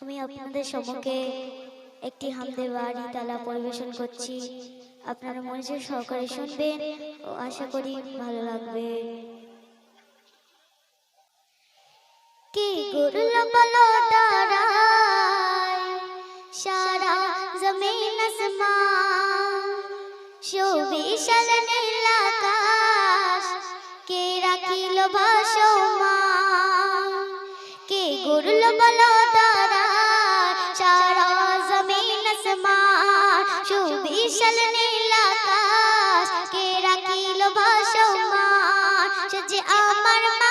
আমি আপনাদের সম্মুখে একটি হামদে বাড়ি তালা পরিবেশন করছি। আপনারা মনোযোগ সহকারে শুনবেন ও আশা করি ভালো লাগবে। কি সারা জমিন সুবিশাল নীল আকাশ, কে রাখিল ভাসমান। কে গুরুল বলো ভাসমান সে যে আমার মালিক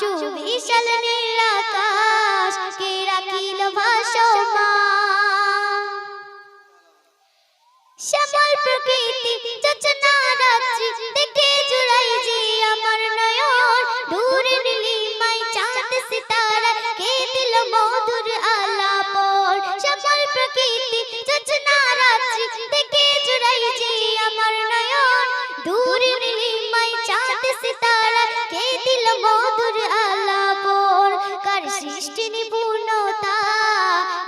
সুবিশাল নীল আকাশ, কে রাখিল ভাসমান? শ্যামল প্রকৃতি চচনা রাত্রি, দেখে জুড়াই যে আমার নয়ন। দূরে রাত্রি সৃষ্টি নিপুণতা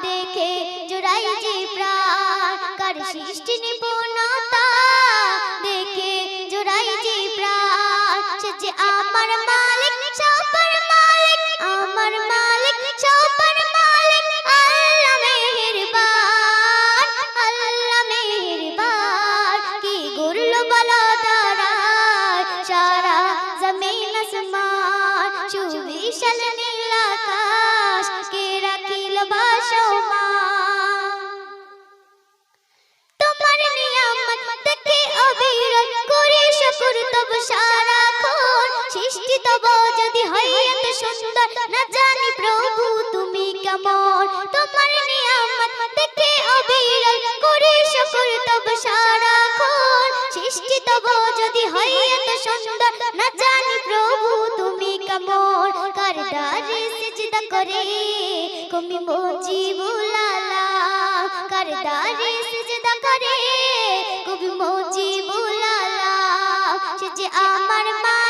দেখে জুড়াই যে প্রাণ কার সৃষ্টি নিপুণতা দেখে জুড়াই যে প্রাণ সে যে আমার মালিক সবার মালিক আমার মালিক সবার মালিক আল্লাহ মেহেরবান আল্লাহ মেহেরবান কি গুরল বলো তারা সারা জমিন আসমান সুবিশাল সৃষ্টি তব, যদি হয় এত সুন্দর, না জানি প্রভু তুমি কেমন। তোমার নিয়ামত দেখে অবিরল করে শুকর, তব সারাক্ষণ সৃষ্টি তব, যদি হয় এত সুন্দর, না জানি প্রভু তুমি কেমন। কার দারে সিজদা করে কমি মজি বুলালা কার দারে সিজদা করে কবি মজি বুলালা সে যে আমার মালিক